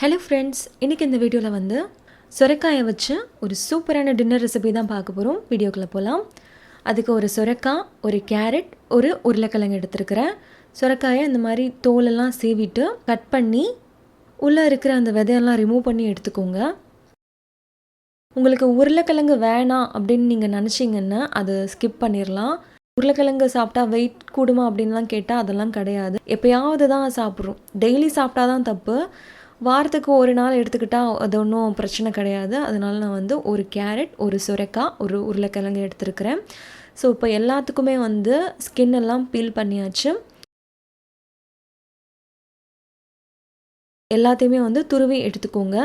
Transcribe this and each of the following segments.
Hello friends இன்றைக்கி இந்த வீடியோவில் வந்து சுரைக்காயை வச்சு ஒரு சூப்பரான டின்னர் ரெசிபி தான் பார்க்க போகிறோம் வீடியோக்குள்ளே போகலாம் அதுக்கு ஒரு சுரைக்காய் ஒரு கேரட் ஒரு உருளைக்கிழங்கு எடுத்துருக்கிறேன். சுரைக்காயை இந்த மாதிரி தோலெல்லாம் சீவிட்டு கட் பண்ணி உள்ளே இருக்கிற அந்த விதையெல்லாம் ரிமூவ் பண்ணி எடுத்துக்கோங்க. உங்களுக்கு உருளைக்கிழங்கு வேணாம் அப்படின்னு நீங்கள் நினச்சிங்கன்னா அதை ஸ்கிப் பண்ணிடலாம் உருளைக்கிழங்கு சாப்பிட்டா வெயிட் கூடுமா அப்படின்லாம் கேட்டால் அதெல்லாம் கிடையாது. எப்போயாவது தான் சாப்பிட்றோம். டெய்லி சாப்பிட்டா தான் தப்பு. வாரத்துக்கு ஒரு நாள் எடுத்துக்கிட்டால் அது ஒன்றும் பிரச்சனை கிடையாது. அதனால நான் வந்து ஒரு கேரட் ஒரு சுரைக்காய் ஒரு உருளைக்கிழங்கு எடுத்துருக்கிறேன். ஸோ இப்போ எல்லாத்துக்குமே வந்து ஸ்கின் எல்லாம் பீல் பண்ணியாச்சு. எல்லாத்தையுமே வந்து துருவி எடுத்துக்கோங்க.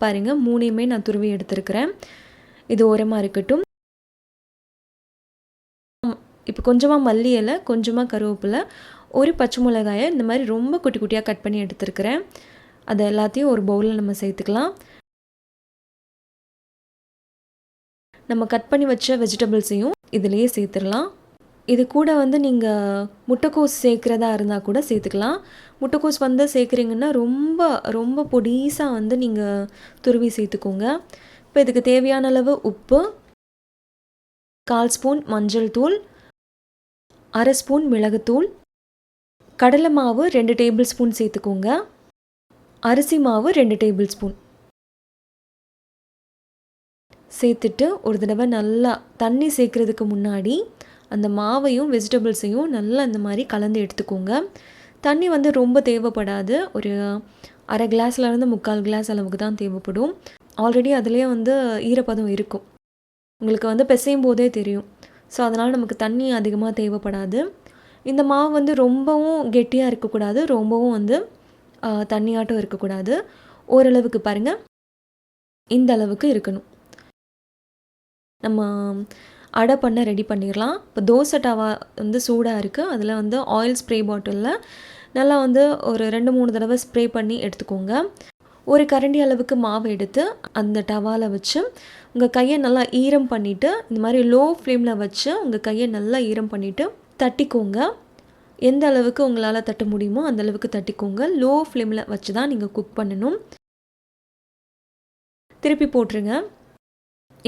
பாருங்க மூணையுமே நான் துருவி எடுத்துருக்கிறேன். இது ஓரமாக இருக்கட்டும். இப்போ கொஞ்சமாக மல்லி இலை கொஞ்சமாக கருவேப்பிலை ஒரு பச்சை மிளகாயை இந்த மாதிரி ரொம்ப குட்டி குட்டியாக கட் பண்ணி எடுத்துருக்கிறேன். அதை எல்லாத்தையும் ஒரு பவுலில் நம்ம சேர்த்துக்கலாம். நம்ம கட் பண்ணி வச்ச வெஜிடபிள்ஸையும் இதிலையே சேர்த்துடலாம். இது கூட வந்து நீங்கள் முட்டைக்கோஸ் சேர்க்குறதா இருந்தால் கூட சேர்த்துக்கலாம். முட்டைக்கோஸ் வந்து சேர்க்குறீங்கன்னா ரொம்ப ரொம்ப பொடிசாக வந்து நீங்கள் துருவி சேர்த்துக்கோங்க. இப்போ இதுக்கு தேவையான அளவு உப்பு கால் ஸ்பூன் மஞ்சள் தூள் அரை ஸ்பூன் மிளகுத்தூள் கடலை மாவு ரெண்டு டேபிள் ஸ்பூன் சேர்த்துக்கோங்க. அரிசி மாவு ரெண்டு டேபிள் ஸ்பூன். சேர்த்துட்டு ஒரு தடவை நல்லா தண்ணி சேர்க்குறதுக்கு முன்னாடி அந்த மாவையும் வெஜிடபிள்ஸையும் நல்லா இந்த மாதிரி கலந்து எடுத்துக்கோங்க. தண்ணி வந்து ரொம்ப தேவைப்படாது. ஒரு அரை கிளாஸ்லேருந்து முக்கால் கிளாஸ் அளவுக்கு தான் தேவைப்படும். ஆல்ரெடி அதுலேயே வந்து ஈரப்பதம் இருக்கும். உங்களுக்கு வந்து பிசையும் போதே தெரியும். ஸோ அதனால் நமக்கு தண்ணி அதிகமாக தேவைப்படாது. இந்த மாவு வந்து ரொம்பவும் கெட்டியாக இருக்கக்கூடாது ரொம்பவும் வந்து தண்ணியாட்டம் இருக்கக்கூடாது. ஓரளவுக்கு பாருங்கள் இந்த அளவுக்கு இருக்கணும். நம்ம அடை பண்ண ரெடி பண்ணிடலாம். இப்போ தோசை டவா வந்து சூடாக இருக்குது அதில் வந்து ஆயில் ஸ்ப்ரே பாட்டிலில் நல்லா வந்து ஒரு ரெண்டு மூணு தடவை ஸ்ப்ரே பண்ணி எடுத்துக்கோங்க. ஒரு கரண்டி அளவுக்கு மாவு எடுத்து அந்த டவாவில் வச்சு உங்கள் கையை நல்லா ஈரம் பண்ணிவிட்டு இந்த மாதிரி லோ ஃப்ளேமில் வச்சு உங்கள் கையை நல்லா ஈரம் பண்ணிவிட்டு தட்டிக்கோங்க. எந்த அளவுக்கு உங்களால் தட்ட முடியுமோ அந்த அளவுக்கு தட்டிக்கோங்க. லோ ஃப்ளேமில் வச்சு தான் நீங்கள் குக் பண்ணணும். திருப்பி போட்டுருங்க.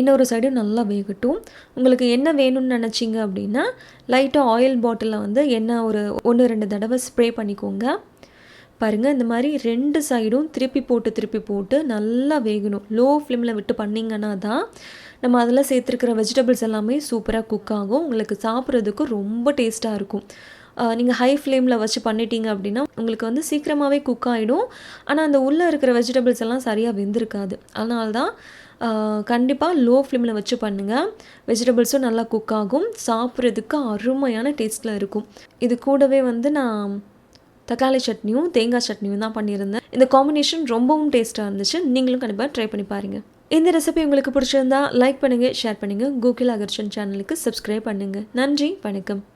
இன்னொரு சைடும் நல்லா வேகட்டும். உங்களுக்கு என்ன வேணும்னு நினச்சிங்க அப்படின்னா லைட்டாக ஆயில் பாட்டிலில் வந்து எண்ணெய் ஒரு ஒன்று ரெண்டு தடவை ஸ்ப்ரே பண்ணிக்கோங்க. பாருங்கள் இந்த மாதிரி ரெண்டு சைடும் திருப்பி போட்டு திருப்பி போட்டு நல்லா வேகணும். லோ ஃப்ளேமில் விட்டு பண்ணிங்கன்னா தான் நம்ம அதில் சேர்த்துருக்கிற வெஜிடபிள்ஸ் எல்லாமே சூப்பராக குக் ஆகும். உங்களுக்கு சாப்பிட்றதுக்கு ரொம்ப டேஸ்ட்டாக இருக்கும். நீங்கள் ஹை ஃப்ளேமில் வச்சு பண்ணிட்டீங்க அப்படின்னா உங்களுக்கு வந்து சீக்கிரமாகவே குக் ஆகிடும் ஆனால் அந்த உள்ளே இருக்கிற வெஜிடபிள்ஸ் எல்லாம் சரியாக வெந்திருக்காது. அதனால தான் கண்டிப்பாக லோ ஃப்ளேமில் வச்சு பண்ணுங்கள் வெஜிடபிள்ஸும் நல்லா குக் ஆகும். சாப்பிட்றதுக்கு அருமையான டேஸ்ட்டில் இருக்கும். இது கூடவே வந்து நான் தக்காளி சட்னியும் தேங்காய் சட்னியும் தான் பண்ணியிருந்தேன். இந்த காம்பினேஷன் ரொம்பவும் டேஸ்ட்டாக இருந்துச்சு. நீங்களும் கண்டிப்பாக ட்ரை பண்ணி பாருங்கள் இந்த ரெசிபி உங்களுக்கு பிடிச்சிருந்தா லைக் பண்ணுங்கள் ஷேர் பண்ணுங்கள் கூகுள் அகர்ஷன் சேனலுக்கு சப்ஸ்கிரைப் பண்ணுங்கள் நன்றி வணக்கம்.